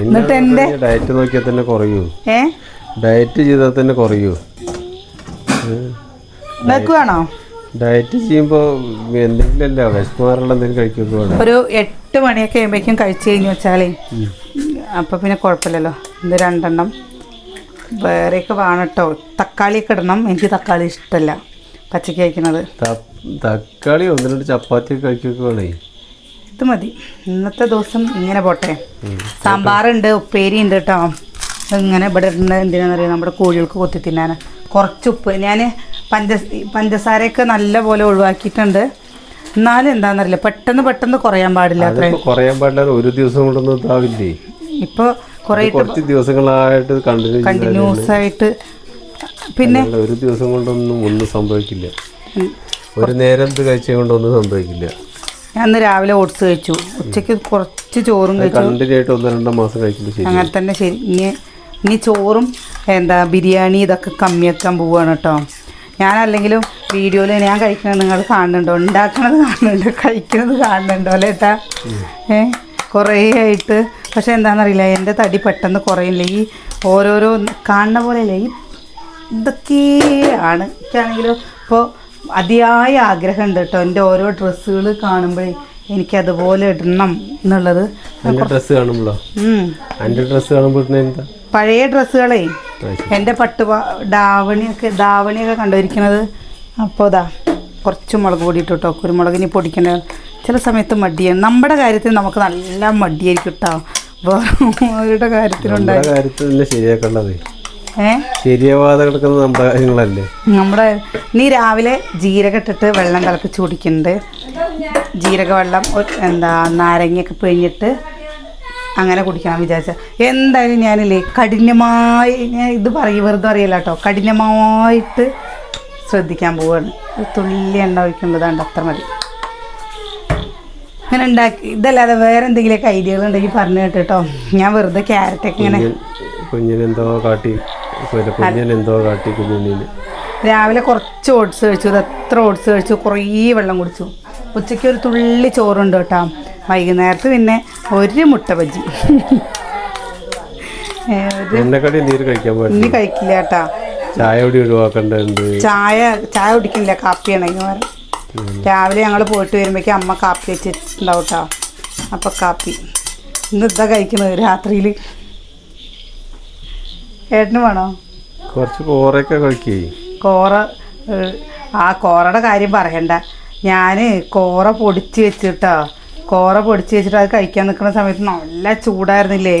എന്നിട്ട് എന്റെ ഡയറ്റ് നോക്കിയാൽ തന്നെ കുറയൂ. ഏ? ഡയറ്റ് ചെയ്താൽ തന്നെ കുറയൂ. നിങ്ങൾക്ക് വേണോ? ഡയറ്റ് ചെയ്യുമ്പോൾ എന്തെങ്കിലും അല്ല വിശമാറുള്ള എന്തെങ്കിലും കഴിക്കുമ്പോൾ ഒരു എട്ട് മണിയൊക്കെ കഴിയുമ്പോഴേക്കും കഴിച്ചു കഴിഞ്ഞു വെച്ചാലേ അപ്പം പിന്നെ കുഴപ്പമില്ലല്ലോ. ഇത് രണ്ടെണ്ണം. വേറെയൊക്കെ വേണം കേട്ടോ തക്കാളിയൊക്കെ ഇടണം. എനിക്ക് തക്കാളി ഇഷ്ടമല്ല പച്ചക്ക് കഴിക്കുന്നത് തക്കാളി ഒന്ന് രണ്ട് ചപ്പാത്തി വേണേ. ഇത് മതി. ഇന്നത്തെ ദിവസം ഇങ്ങനെ പോട്ടെ. സാമ്പാറുണ്ട് ഉപ്പേരി ഉണ്ട് കേട്ടോ ഇങ്ങനെ ഇവിടെ ഇടുന്നത് എന്തിനാണെന്നറിയാം നമ്മുടെ കോഴികൾക്ക് കൊത്തി തിന്നാൻ. കുറച്ച് ഉപ്പ്. ഞാൻ പഞ്ച പഞ്ചസാരയൊക്കെ നല്ലപോലെ ഒഴിവാക്കിയിട്ടുണ്ട്. എന്നാലും എന്താണെന്നറിയില്ല പെട്ടെന്ന് പെട്ടെന്ന് കുറയാൻ പാടില്ല കുറയാൻ പാടില്ല ഒരു ദിവസം കൊണ്ടൊന്നും ഇതാവില്ലേ? ഇപ്പോൾ കുറേ കുറച്ച് ദിവസങ്ങളായിട്ട് കണ്ടിന്യൂ കണ്ടിന്യൂസ് ആയിട്ട് പിന്നെ ഒരു ദിവസം കൊണ്ടൊന്നും ഒന്നും സംഭവിക്കില്ല. ഒരു നേരം ഇത് കഴിച്ചത് കൊണ്ടൊന്നും സംഭവിക്കില്ല. ഞാൻ ഇന്ന് രാവിലെ ഓട്സ് കഴിച്ചു. ഉച്ചയ്ക്ക് കുറച്ച് ചോറും കഴിച്ചു. ഒന്ന് രണ്ടോ മാസം കഴിക്കുമ്പോൾ അങ്ങനെ തന്നെ ശരി. ഇനി ഇനി ചോറും എന്താ ബിരിയാണി ഇതൊക്കെ കമ്മിയാക്കാൻ പോവുകയാണ് കേട്ടോ ഞാനല്ലെങ്കിലും വീഡിയോയിൽ ഞാൻ കഴിക്കണത് നിങ്ങൾ കാണുന്നുണ്ടോ? ഉണ്ടാക്കണത് കാണുന്നുണ്ടോ? കഴിക്കുന്നത് കാണുന്നുണ്ടോ? അല്ലേ ഏട്ടാ? ഏ? കുറേ ആയിട്ട് പക്ഷെ എന്താണെന്നറിയില്ല എന്റെ തടി പെട്ടെന്ന് കുറയില്ല ഈ ഓരോരോ കാണുന്ന പോലെയല്ലേ ഈ ഇതൊക്കെയാണ് എനിക്കാണെങ്കിലും ഇപ്പോൾ അതിയായ ആഗ്രഹമുണ്ട് കേട്ടോ. എന്റെ ഓരോ ഡ്രസ്സുകൾ കാണുമ്പോഴേ എനിക്കതുപോലെ ഇടണം എന്നുള്ളത്. ഡ്രസ്സ് കാണുമ്പോഴോ? ഡ്രസ്സ് കാണുമ്പോൾ പഴയ ഡ്രസ്സുകളേ അത്. എന്റെ പട്ട് ദാവണിയൊക്കെ ദാവണിയൊക്കെ കണ്ടുവരിക്കണത് അപ്പോൾ ഇതാ കുറച്ച് മുളക് പൊടി ഇട്ടു കേട്ടോ കുരുമുളകിനി പൊടിക്കണ ചില സമയത്ത് മടിയാണ്. നമ്മുടെ കാര്യത്തിൽ നമുക്ക് നല്ല മടിയായിരിക്കും കേട്ടോ. വേറെ കാര്യത്തിലുണ്ടായി. നമ്മുടെ കാര്യത്തിൽ തന്നെ ശരിയാക്കേണ്ടത്? ഏ? ശരിയാവാതെ കിടക്കുന്നത് നമ്മുടെ കാര്യങ്ങളല്ലേ? നമ്മുടെ നീ രാവിലെ ജീരക ഇട്ടിട്ട് വെള്ളം തിളപ്പിച്ച് കുടിക്കുന്നുണ്ട് ജീരക വെള്ളം എന്താ നാരങ്ങയൊക്കെ പിഴിഞ്ഞിട്ട് അങ്ങനെ കുടിക്കണം വിചാരിച്ച. എന്തായാലും ഞാനില്ലേ കഠിനമായി ഞാൻ ഇത് പറയും വെറുതെ അറിയില്ല കേട്ടോ കഠിനമായിട്ട് ശ്രദ്ധിക്കാൻ പോവാണ്. ഒരു തുള്ളി എണ്ണ ഒഴിക്കേണ്ടതാണ്ട് അത്ര മതി. ഇങ്ങനെ ഉണ്ടാക്കി ഇതല്ലാതെ വേറെ എന്തെങ്കിലും ഐഡിയകൾ ഉണ്ടെങ്കിൽ പറഞ്ഞു കേട്ടോ ഞാൻ വെറുതെ ക്യാരറ്റൊക്കെ ഇങ്ങനെ കുഞ്ഞിനെന്തോ കാട്ടി കുഞ്ഞിനെന്തോ കാട്ടി കുഞ്ഞിനെ. രാവിലെ കുറച്ച് ഓട്സ് കഴിച്ചു ഇത് എത്ര ഓട്സ് കഴിച്ചു കുറേ വെള്ളം കുടിച്ചു. ഉച്ചയ്ക്ക് ഒരു തുള്ളി ചോറുണ്ട് കേട്ടോ. വൈകുന്നേരത്ത് പിന്നെ ഒരു മുട്ട ബജി. *laughs* ഇനി കഴിക്കില്ല കേട്ടാ. ചായ ചായ ചായ കുടിക്കില്ല കാപ്പിയാണ്. പകരം രാവിലെ ഞങ്ങൾ പോയിട്ട് വരുമ്പോഴേക്കും അമ്മ കാപ്പി വെച്ചിട്ടുണ്ടാവും കേട്ടോ അപ്പം കാപ്പി. ഇന്ന് ഇതാ കഴിക്കുന്നത് രാത്രിയിൽ ഏട്ടന് വേണോ? കുറച്ച് കോറയൊക്കെ കഴിക്കേ. കോറ ആ കോറയുടെ കാര്യം പറയണ്ട. ഞാൻ കോറ പൊടിച്ച് വെച്ചിട്ടോ. കോറ പൊടിച്ച് വെച്ചിട്ട് അത് കഴിക്കാൻ നിൽക്കുന്ന സമയത്ത് നല്ല ചൂടായിരുന്നില്ലേ?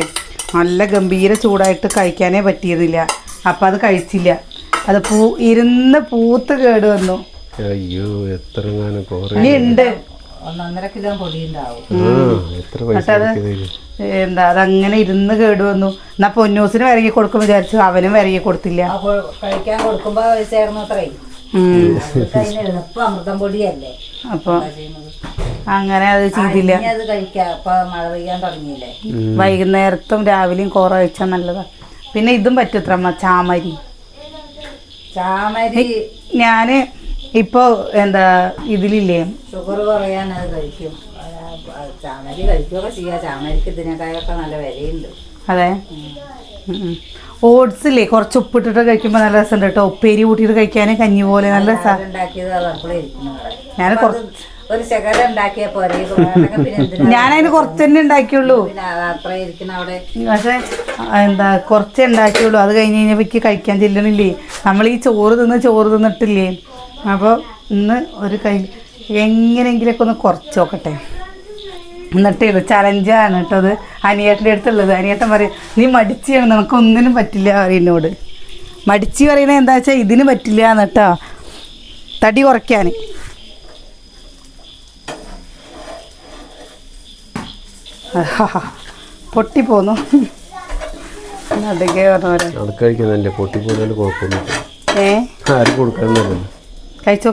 നല്ല ഗംഭീര ചൂടായിട്ട് കഴിക്കാനേ പറ്റിയിരുന്നില്ല. അപ്പം അത് കഴിച്ചില്ല. അത് പൂ ഇരുന്ന് പൂത്ത് കേട് വന്നു. അയ്യോ എത്ര ഉണ്ട്. ഒന്നൊന്നര കിലോ പൊടി ഉണ്ടാവും. എത്ര പൈസ? എന്താ അതങ്ങനെ ഇരുന്ന് കേട് വന്നു. എന്നാ പൊന്നൂസിന് വിരകി കൊടുക്കും വിചാരിച്ചു അവനും വിരകി കൊടുത്തില്ല. അപ്പോൾ കഴിക്കാൻ കൊടുക്കുമ്പോ അമൃതം പൊടിയല്ലേ. അപ്പോൾ അങ്ങനെ അത് ചെയ്തില്ല. ഇനി അത് കഴിക്കാം. ഇപ്പൊ മഴ പെയ്യാൻ തുടങ്ങിയില്ലേ. വൈകുന്നേരത്തും രാവിലെയും കോറ കഴിച്ചാൽ നല്ലതാ. പിന്നെ ഇതും പറ്റത്രമ്മ ചാമരി. ചാമരി. ഞാൻ ഇപ്പോൾ എന്താ ഇതിലില്ലേ? ഷുഗർ കുറയാൻ അത് കഴിക്കും. ചാമരി കഴിക്കുകയൊക്കെ ചെയ്യാം. ചാമരിക്ക് ഇതിനേക്കായൊക്കെ നല്ല വിലയുണ്ട്. അതെ? ഓട്സ് ഇല്ലേ കുറച്ച് ഉപ്പിട്ടിട്ട് കഴിക്കുമ്പോൾ നല്ല രസമുണ്ട് കേട്ടോ. ഉപ്പേരി കൂട്ടിയിട്ട് കഴിക്കാൻ കഞ്ഞി പോലെ നല്ല. ഞാൻ കുറച്ച് ഒരു ശകലം ഉണ്ടാക്കിയ പോരെ ഇത് വേണമെങ്കിൽ പിന്നെ എന്തിനാ *laughs* ഞാനതിന് കുറച്ച് തന്നെ ഉണ്ടാക്കിയുള്ളൂ പക്ഷേ എന്താ കുറച്ചേ ഉണ്ടാക്കിയുള്ളൂ. അത് കഴിഞ്ഞ് കഴിഞ്ഞപ്പോൾ കഴിക്കാൻ ചെല്ലണില്ലേ? നമ്മൾ ഈ ചോറ് തിന്ന് ചോറ് തിന്നിട്ടില്ലേ? അപ്പോൾ ഇന്ന് ഒരു കൈ എങ്ങനെയെങ്കിലൊക്കെ ഒന്ന് കുറച്ച് നോക്കട്ടെ. എന്നിട്ട് ഇത് ചലഞ്ചാണ് കേട്ടോ അത്. അനിയേട്ടന്റെ അടുത്തുള്ളത്. അനിയേട്ടൻ പറയും നീ മടിച്ചാണ് ഒന്നിനും പറ്റില്ല എന്നോട്. മടിച്ച് പറയുന്നത് എന്താ വെച്ചാൽ ഇതിന് പറ്റില്ല എന്ന് കേട്ടോ. തടി കുറയ്ക്കാൻ. പൊട്ടിപ്പോന്നു നടുകെ പറഞ്ഞ പോലെ. കൊടുക്കാനല്ലോ കഴിച്ചു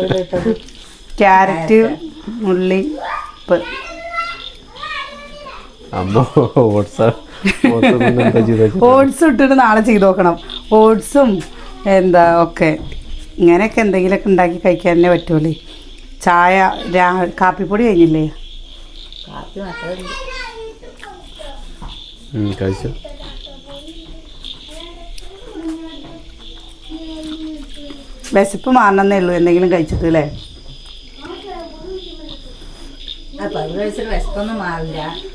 ഇവിടെ ഇട്ടത്? ക്യാരറ്റ് ഉള്ളി ഉപ്പ്. അമ്മ ഓട്സ് ഓട്സ് ഇട്ടിട്ട് നാളെ ചെയ്ത് നോക്കണം. ഓട്സും എന്താ ഒക്കെ. ഇങ്ങനെയൊക്കെ എന്തെങ്കിലുമൊക്കെ ഉണ്ടാക്കി കഴിക്കാനേ പറ്റുള്ളൂ ചായ കാപ്പിപ്പൊടി കഴിഞ്ഞില്ലേ? കാപ്പി മറ്റേ കഴിച്ചു. വിശപ്പ് മാറണമെന്നേ ഉള്ളൂ എന്തെങ്കിലും കഴിച്ചിട്ട് അല്ലേ?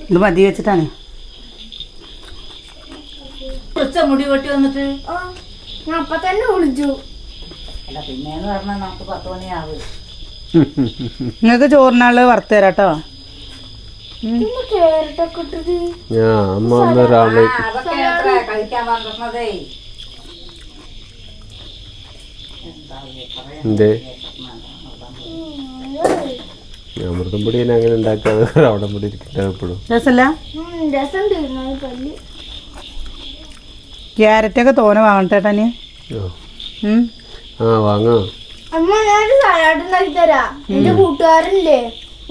ഇത് മതി വെച്ചിട്ടാണ്. മുടി വെട്ടി വന്നിട്ട്? ഞാൻ അപ്പൊ തന്നെ വിളിച്ചു പിന്നെന്ന് പറഞ്ഞാൽ നമുക്ക് പത്ത് മണിയാവും. നിങ്ങൾക്ക് ചോറിനാൾ വറുത്ത് തരാം കേട്ടോ ഇന്ന് കേരട്ടൊക്കെ ഇട്ടിട്ട് ഞാൻ അമ്മ എന്തേ? അമൃതം പൊടി ഞാൻ അങ്ങനെ ഉണ്ടാക്കാതെ *laughs* അവിടെ പൊടി ഇരിക്കട്ടെ എപ്പോഴും. പല്ല് ക്യാരറ്റൊക്കെ തോനെ വാങ്ങട്ടെ നീ ആ. വാങ്ങാം. അമ്മ ഞാൻ സലാഡ് ഉണ്ടാക്കി തരാ. എന്റെ കൂട്ടുകാരല്ലേ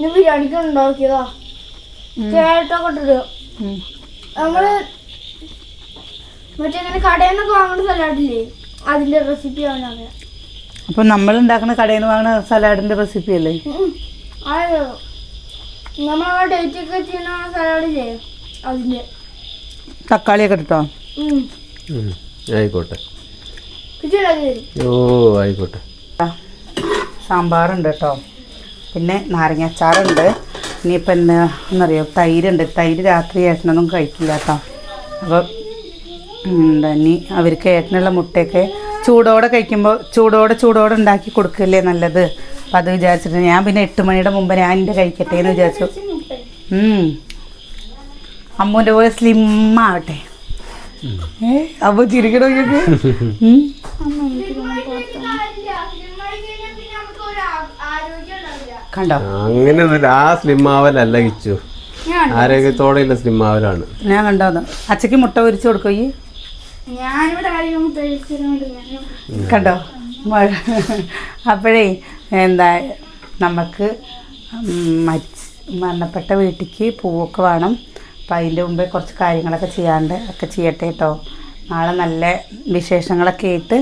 ബിരിയാണിക്ക് ഉണ്ടാക്കിയതാ. കേരട്ടൊക്കെ ഇട്ടിട്ട് നമ്മൾ മറ്റേ അങ്ങനെ കടയിൽ നിന്നൊക്കെ വാങ്ങുന്ന സലാഡില്ലേ? അതിന്റെ റെസിപ്പി ആണ് അപ്പം നമ്മൾ ഉണ്ടാക്കുന്ന കടയിൽ നിന്ന് വാങ്ങുന്ന സലാഡിന്റെ റെസിപ്പി അല്ലേ നമ്മളെ ഡേറ്റ് ഒക്കെ ചെയ്യുന്ന സലാഡില്ലേ? അതിന്റെ. തക്കാളിയൊക്കെ ഇട്ടോ. ആയിക്കോട്ടെ. ഓ ആയിക്കോട്ടെ. സാമ്പാറുണ്ട് കേട്ടോ. പിന്നെ നാരങ്ങ അച്ചാറുണ്ട്. ഇനിയിപ്പോൾ എന്താ എന്നറിയോ? തൈരുണ്ട്. തൈര് രാത്രി ഏട്ടനൊന്നും കഴിക്കില്ല കേട്ടോ അപ്പോൾ എന്താ ഇനി അവർക്ക് ഏട്ടനുള്ള മുട്ടയൊക്കെ ചൂടോടെ കഴിക്കുമ്പോൾ ചൂടോടെ ചൂടോടെ ഉണ്ടാക്കി കൊടുക്കല്ലേ നല്ലത്. അപ്പം അത് വിചാരിച്ചിട്ട് ഞാൻ പിന്നെ എട്ട് മണിയുടെ മുമ്പ് ഞാൻ എന്റെ കഴിക്കട്ടെ എന്ന് വിചാരിച്ചു. അമ്മൂന്റെ പോലെ സ്ലിം ആവട്ടെ. ഏ? അപ്പോൾ ചിരിക്കണോ കണ്ടോ? അങ്ങനെയൊന്നുമില്ല ആ സ്ലിം ആവലല്ല കിച്ചു ആരോഗ്യത്തോടെയുള്ള സ്ലിം ആവലാണ് ഞാൻ കണ്ടോ അച്ഛക്ക് മുട്ട പൊരിച്ചു കൊടുക്കോ ഈ? കണ്ടോ? അപ്പോഴേ എന്താ നമുക്ക് മരിച്ച് മരണപ്പെട്ട വീട്ടിലേക്ക് പൂവൊക്കെ വേണം. അപ്പം അതിന്റെ മുമ്പേ കുറച്ച് കാര്യങ്ങളൊക്കെ ചെയ്യാണ്ട് ഒക്കെ ചെയ്യട്ടെ കേട്ടോ നാളെ നല്ല വിശേഷങ്ങളൊക്കെ ആയിട്ട്